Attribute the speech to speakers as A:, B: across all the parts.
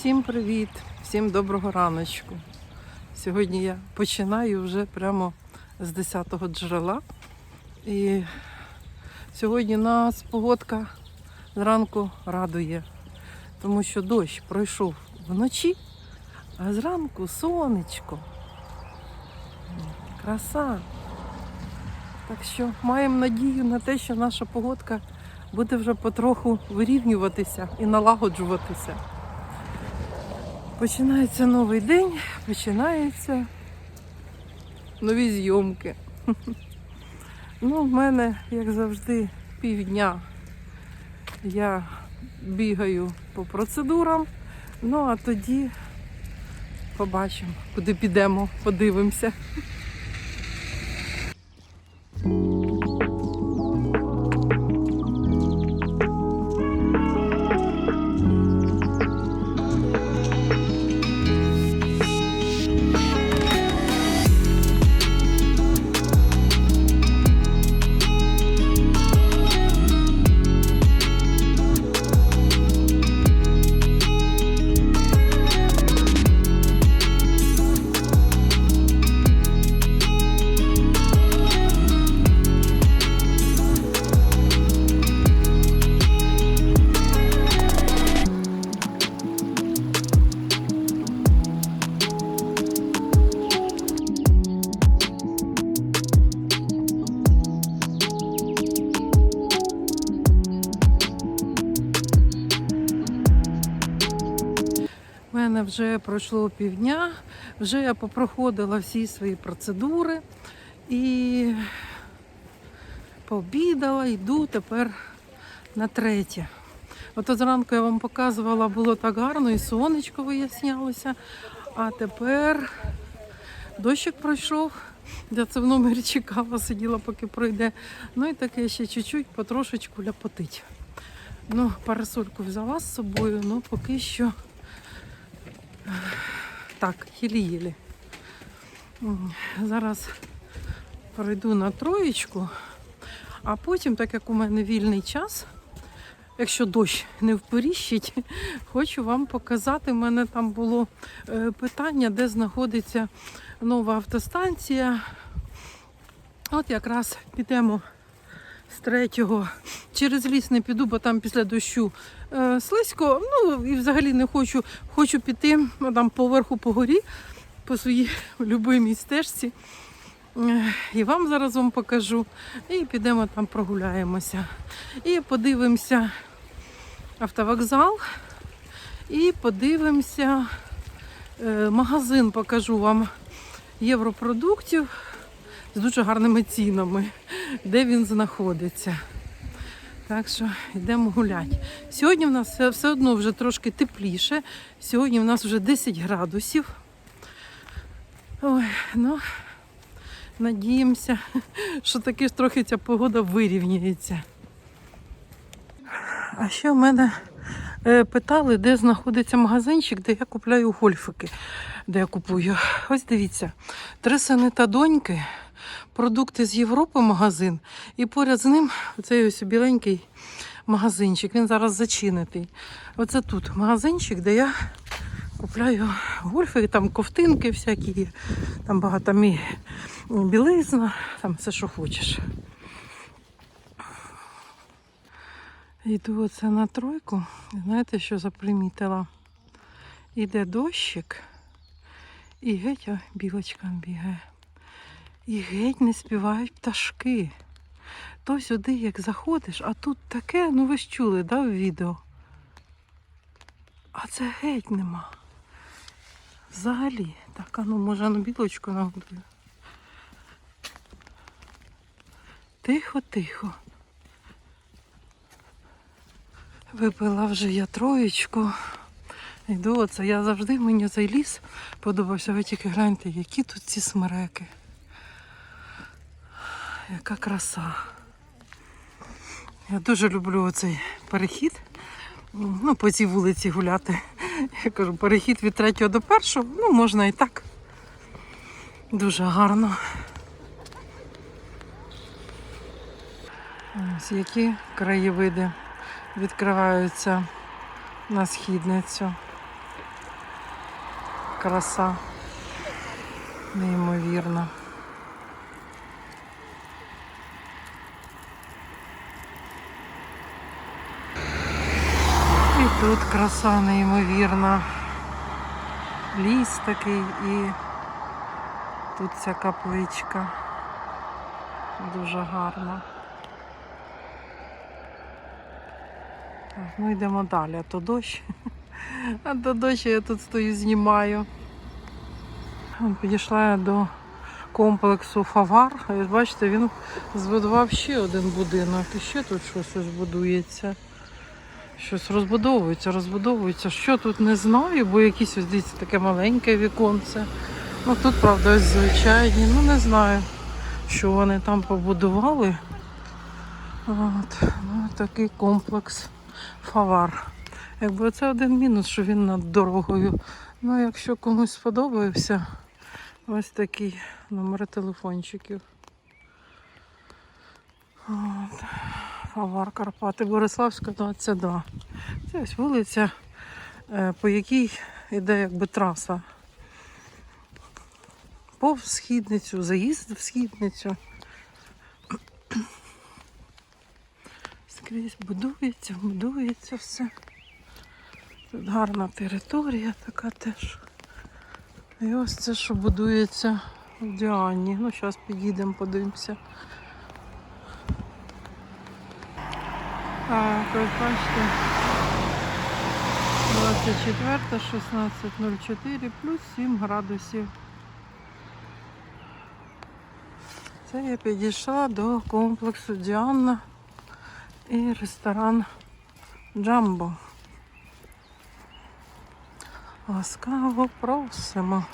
A: Всім привіт, всім доброго раночку. Сьогодні я починаю вже прямо з 10-го джерела. І сьогодні нас погодка зранку радує, тому що дощ пройшов вночі, а зранку сонечко. Краса. Так що маємо надію на те, що наша погодка буде вже потроху вирівнюватися і налагоджуватися. Починається новий день, починаються нові зйомки. Ну, в мене, як завжди, півдня я бігаю по процедурам, ну а тоді побачимо, куди підемо, подивимося. У мене вже пройшло півдня, вже я попроходила всі свої процедури і пообідала, йду тепер на третє. Ото зранку я вам показувала, було так гарно, і сонечко вияснялося. А тепер дощик пройшов. Я це в номері чекала, сиділа, поки пройде. Ну і таке ще чуть-чуть потрошечку ляпотить. Ну, парасольку взяла з собою, ну поки що так, єлі-єлі. Зараз пройду на троєчку, а потім, так як у мене вільний час, якщо дощ не вперіщить, хочу вам показати. У мене там було е, питання, де знаходиться нова автостанція. От якраз підемо з третього. Через ліс не піду, бо там після дощу слизько. Ну і взагалі не хочу, хочу піти там поверху по горі, по своїй любимій стежці. Е, І вам зараз вам покажу. І підемо там прогуляємося. І подивимося автовокзал. І подивимося е, магазин, покажу вам європродуктів з дуже гарними цінами, де він знаходиться. Так що йдемо гуляти. Сьогодні в нас все, одно вже трошки тепліше. Сьогодні в нас вже 10 градусів. Ой, ну, надіємося, що таки ж трохи ця погода вирівняється. А ще в мене е, питали, де знаходиться магазинчик, де я купляю гольфики, де я купую. Ось дивіться, три сини та доньки, продукти з Європи магазин, і поряд з ним цей ось біленький магазинчик. Він зараз зачинитий. Оце тут магазинчик, де я купляю гольфи, там ковтинки всякі є, там багато мі білизна, там все, що хочеш. Йду оце на тройку. Знаєте, що запримітила? Іде дощик, і геть о, білочка бігає. І геть не співають пташки. То сюди, як заходиш, а тут таке, ну ви ж чули, да, в відео? А це геть нема. Взагалі. Так, а ну може ну білочку нагодую. Тихо, тихо. Випила вже я троєчку. Йду оце. Я завжди мені цей ліс подобався. Ви тільки гляньте, які тут ці смереки. Яка краса. Я дуже люблю оцей перехід. Ну, по цій вулиці гуляти. Я кажу, перехід від третього до першого, ну можна і так. Дуже гарно. Ось які краєвиди відкриваються на східницю. краса. Неймовірна. Тут краса неймовірна. Ліс такий і тут ця капличка. Дуже гарна. Так, ну йдемо далі, а то дощ. А то дощ я тут стою, знімаю. Підійшла я до комплексу Фавар. Бачите, він збудував ще один будинок. І ще тут щось ось будується. Щось розбудовується, розбудовується. Що тут не знаю, бо якісь ось дивіться, таке маленьке віконце. Ну тут, правда, ось звичайні. Ну не знаю, що вони там побудували. От, ну, такий комплекс Фавар. Якби це один мінус, що він над дорогою. Ну, якщо комусь сподобався, ось такі номери телефончиків. От. Фавар Карпати, Бориславська, 22. Це ось вулиця, е, по якій йде якби траса. Повз східницю, заїзд в східницю. Скрізь будується, будується все. Тут гарна територія така теж. І ось це, що будується в Діані. Ну, зараз підійдемо, подивимося. Так, ось бачите. 24, 16.04, плюс 7 градусів. Це я підійшла до комплексу Діана і ресторан Джамбо. Ласкаво просимо.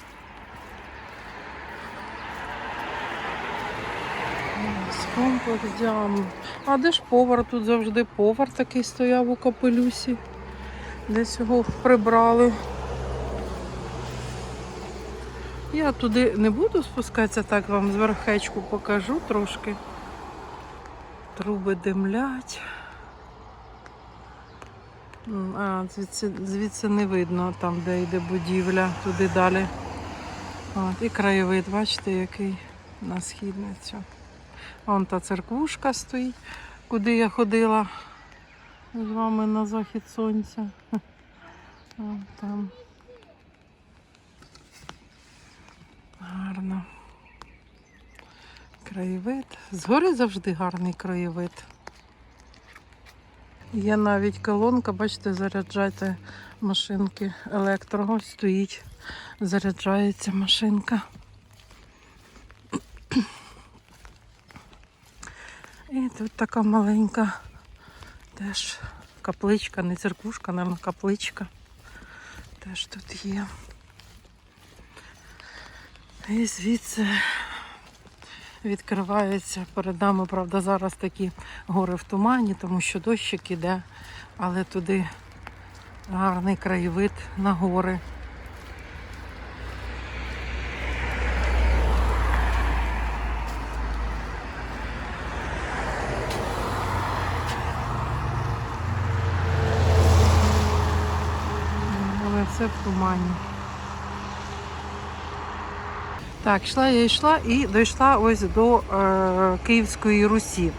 A: Ось Комплекс Діамбо. А де ж повар? Тут завжди повар такий стояв у капелюсі. Десь його прибрали. Я туди не буду спускатися, так вам зверхечку покажу трошки. Труби димлять. А, звідси, звідси не видно там, де йде будівля, туди далі. От, і краєвид, бачите, який на східницю. Вон та церквушка стоїть, куди я ходила з вами на захід сонця. Вон там. Гарно. Краєвид. Згори завжди гарний краєвид. Є навіть колонка, бачите, заряджайте машинки електро. Стоїть, заряджається машинка. І тут така маленька теж капличка, не церквушка, мабуть, капличка. Теж тут є. І звідси відкривається перед нами, правда, зараз такі гори в тумані, тому що дощик іде, але туди гарний краєвид на гори. Але все в тумані. Так, йшла я йшла і дійшла ось до е, Київської Русі.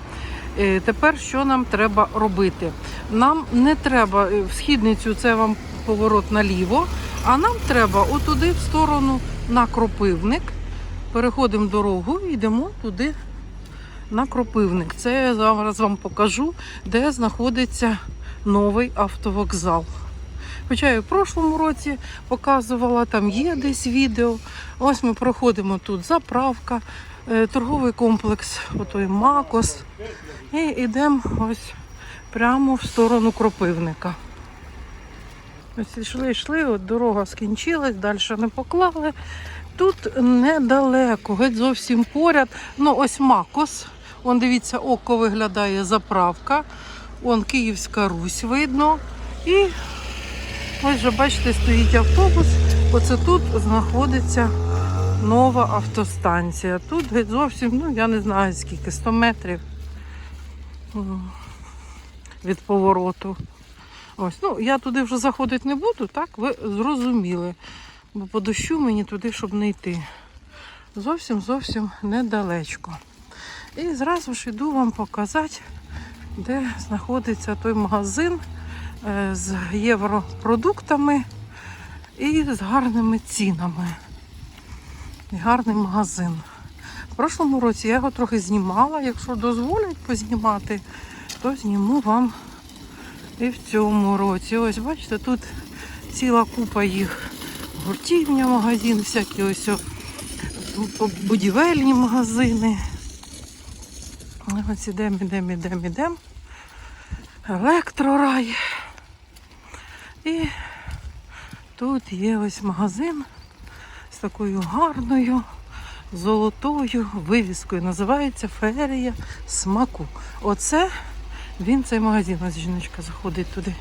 A: Е, тепер що нам треба робити? Нам не треба е, в східницю, це вам поворот наліво, а нам треба отуди в сторону на Кропивник. Переходимо дорогу і йдемо туди на Кропивник. Це я зараз вам покажу, де знаходиться новий автовокзал. Хоча я в прошлому році показувала, там є десь відео. Ось ми проходимо тут заправка, е, торговий комплекс, отой Макос. І йдемо ось прямо в сторону Кропивника. Ось йшли, йшли, от дорога скінчилась, далі не поклали. Тут недалеко, геть зовсім поряд. Ну, ось Макос. Вон дивіться, око виглядає заправка. Вон Київська Русь видно. І Ось вже бачите, стоїть автобус. Оце тут знаходиться нова автостанція. Тут зовсім, ну я не знаю скільки, 100 метрів від повороту. Ось, ну я туди вже заходити не буду, так? Ви зрозуміли. бо по дощу мені туди, щоб не йти. Зовсім зовсім недалечко. І зразу ж йду вам показати, де знаходиться той магазин з європродуктами і з гарними цінами. І гарний магазин. В прошлому році я його трохи знімала. Якщо дозволять познімати, то зніму вам і в цьому році. Ось бачите, тут ціла купа їх. Гуртівня магазин, всякі ось будівельні магазини. Ось ідемо, ідемо, ідемо, ідемо. Електрорай. І тут є ось магазин з такою гарною золотою вивіскою. Називається Феерія смаку. Оце він цей магазин. Ось жіночка заходить туди.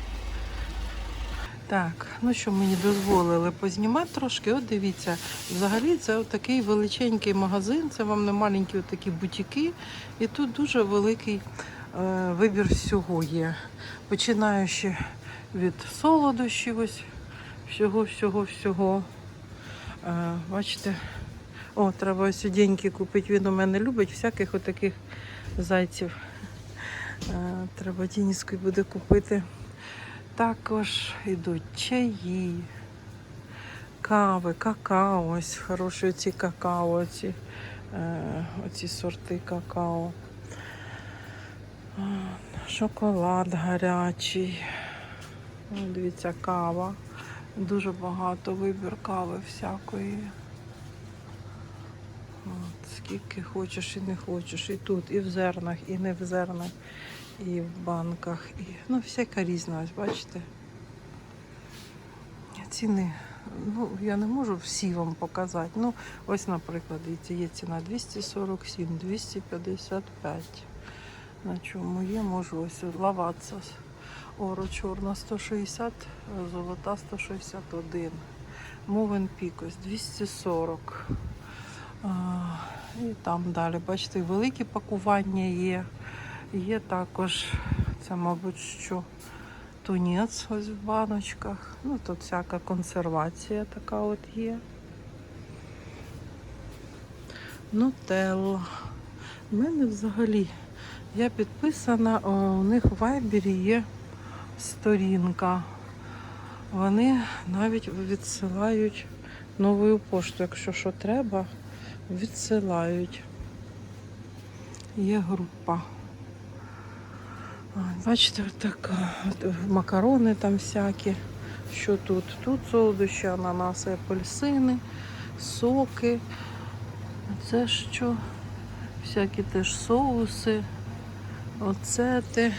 A: Так, ну що мені дозволили познімати трошки. От дивіться, взагалі це такий величенький магазин, це вам не маленькі такі бутіки, і тут дуже великий е, вибір всього є. Починаючи від солодощів, ось всього, всього, всього. Е, бачите, о, треба ось деньки купити. Він у мене любить всяких отаких зайців. Е, треба Дініською буде купити. Також йдуть чаї, кави, какао, ось хороші ці какао, оці, е, оці сорти какао. Шоколад гарячий. О, Дивіться, кава. Дуже багато вибір кави всякої. От, скільки хочеш і не хочеш. І тут, і в зернах, і не в зернах, і в банках. І, ну, всяка різна, бачите. Ціни. Ну, я не можу всі вам показати. Ну, ось, наприклад, є ціна 247, 255. На чому є, можу ось лаватися. Оро чорна 160, золота 161. Мовен пікос 240. А, і там далі, бачите, великі пакування є. Є також, це, мабуть, що тунець ось в баночках. Ну, тут всяка консервація така от є. Нутелла. У мене взагалі я підписана, у них в Вайбері є сторінка. Вони навіть відсилають новою поштою, якщо що треба, відсилають. Є група. Бачите, так, макарони там всякі. Що тут? Тут солодощі, ананаси, апельсини, соки. Це що? Всякі теж соуси, оцети.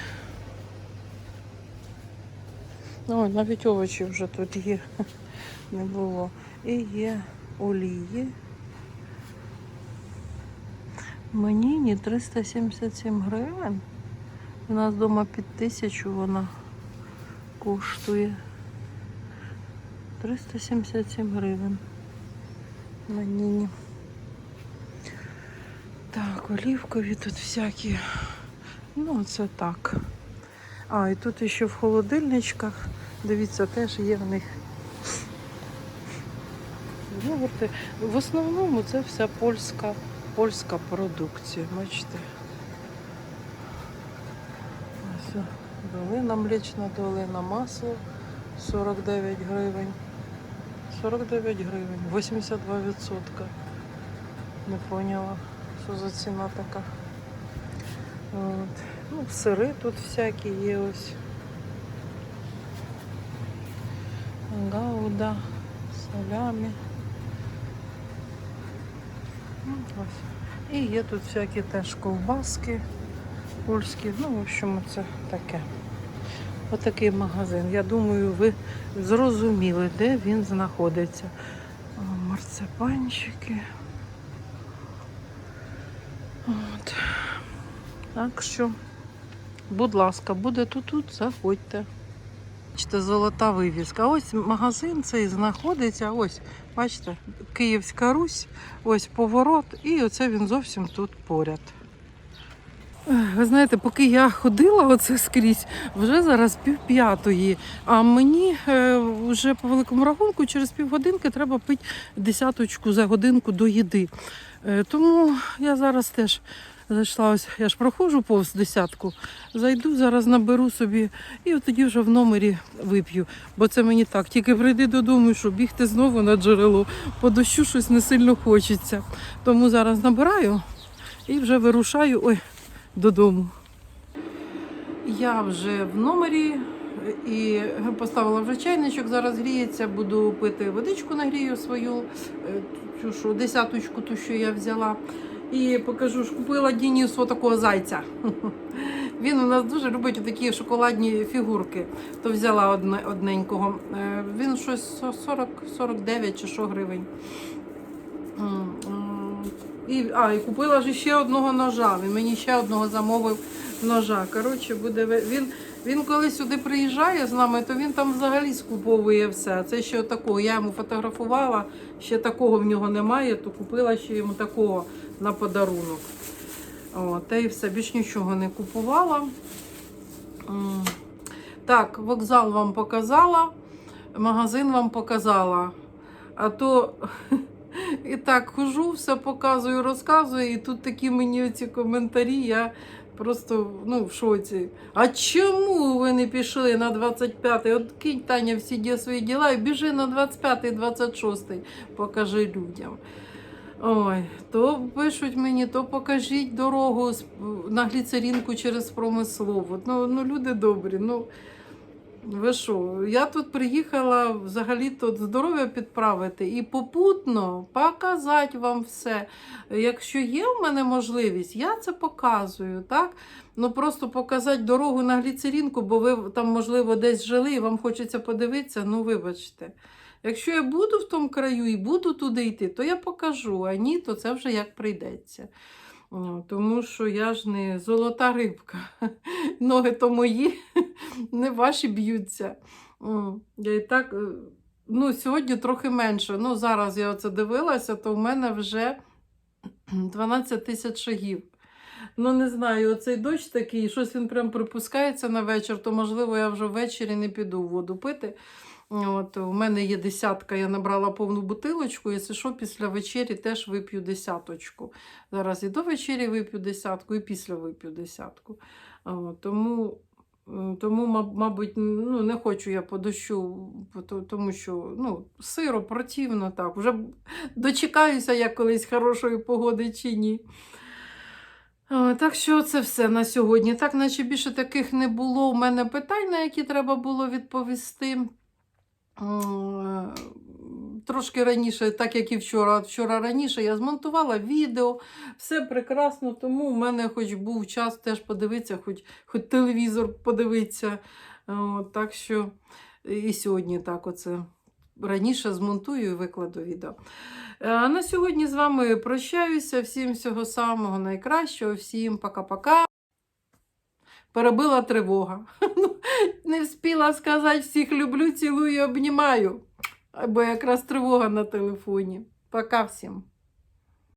A: Ой, навіть овочі вже тут є. Не було. І є олії. Мені ні 377 гривень. У нас вдома під тисячу вона коштує. 377 гривень. Маніні. Так, олівкові тут всякі. Ну, це так. А, і тут ще в холодильничках, дивіться, теж є в них йогурти. В основному це вся польська, польська продукція. Бачите. Ось долина, млечна долина, масло 49 гривень. 49 гривень, 82%. Не поняла, що за ціна така. От. Ну, сири тут всякі є ось. Гауда, салямі. Ну. І є тут всякі теж ковбаски польські. Ну, в общем, це таке. Отакий магазин. Я думаю, ви зрозуміли, де він знаходиться. О, Марципанчики. От. Так що, будь ласка, буде тут заходьте. Бачите, золота вивіска. Ось магазин цей знаходиться. Ось, бачите, Київська Русь, ось поворот, і оце він зовсім тут поряд. Ви знаєте, поки я ходила оце скрізь, вже зараз пів п'ятої. А мені е, вже по великому рахунку через півгодинки треба пити десяточку за годинку до їди. Е, тому я зараз теж зайшла, ось я ж проходжу повз десятку, зайду, зараз наберу собі і от тоді вже в номері вип'ю. Бо це мені так, тільки прийди додому, що бігти знову на джерело, по дощу щось не сильно хочеться. Тому зараз набираю і вже вирушаю ой, додому. Я вже в номері і поставила вже чайничок, зараз гріється, буду пити водичку, нагрію свою, е, цю що, десяточку, ту, що я взяла. І покажу, ж купила Дінісу такого зайця. Він у нас дуже любить такі шоколадні фігурки. То взяла одне, одненького. Е, Він щось 40, 49 чи що гривень. І, а, і купила ж ще одного ножа. Він мені ще одного замовив ножа. Коротше, буде він, він коли сюди приїжджає з нами, то він там взагалі скуповує все. Це ще такого. Я йому фотографувала, ще такого в нього немає, то купила ще йому такого на подарунок. Та і все, більш нічого не купувала. Так, вокзал вам показала, магазин вам показала. А то і так хожу, все показую, розказую, і тут такі мені ці коментарі, я просто ну, в шоці. А чому ви не пішли на 25-й? От кинь Таня всі свої діла і біжи на 25-й, 26-й, покажи людям. Ой, то пишуть мені, то покажіть дорогу на гліцеринку через промислову. Ну, ну люди добрі. Ну, ви що? Я тут приїхала взагалі тут здоров'я підправити і попутно показати вам все. Якщо є в мене можливість, я це показую. так? Ну просто показати дорогу на гліцеринку, бо ви там, можливо, десь жили і вам хочеться подивитися, ну вибачте. Якщо я буду в тому краю і буду туди йти, то я покажу, а ні, то це вже як прийдеться. Тому що я ж не золота рибка. Ноги то мої, не ваші б'ються. Я і так, е, ну, сьогодні трохи менше. Ну, зараз я оце дивилася, то в мене вже 12 тисяч шагів. Ну, не знаю, оцей дощ такий, щось він прям припускається на вечір, то можливо я вже ввечері не піду воду пити. От, у мене є десятка, я набрала повну бутилочку, якщо що, після вечері теж вип'ю десяточку. Зараз і до вечері вип'ю десятку, і після вип'ю десятку. От, тому, тому, мабуть, ну, не хочу я по дощу, тому що ну, сиро, противно так. Вже дочекаюся я колись хорошої погоди чи ні. Так що це все на сьогодні. Так, наче більше таких не було у мене питань, на які треба було відповісти. Трошки раніше, так як і вчора. Вчора раніше я змонтувала відео, все прекрасно, тому в мене хоч був час теж подивитися, хоч, хоч телевізор подивитися. Так що і сьогодні так оце раніше змонтую і викладу відео. Е, А на сьогодні з вами прощаюся. Всім всього самого найкращого, всім пока-пока. Перебила тривога. Ну, Не встигла сказати всіх люблю, цілую і обнімаю. Бо якраз тривога на телефоні. Пока всім.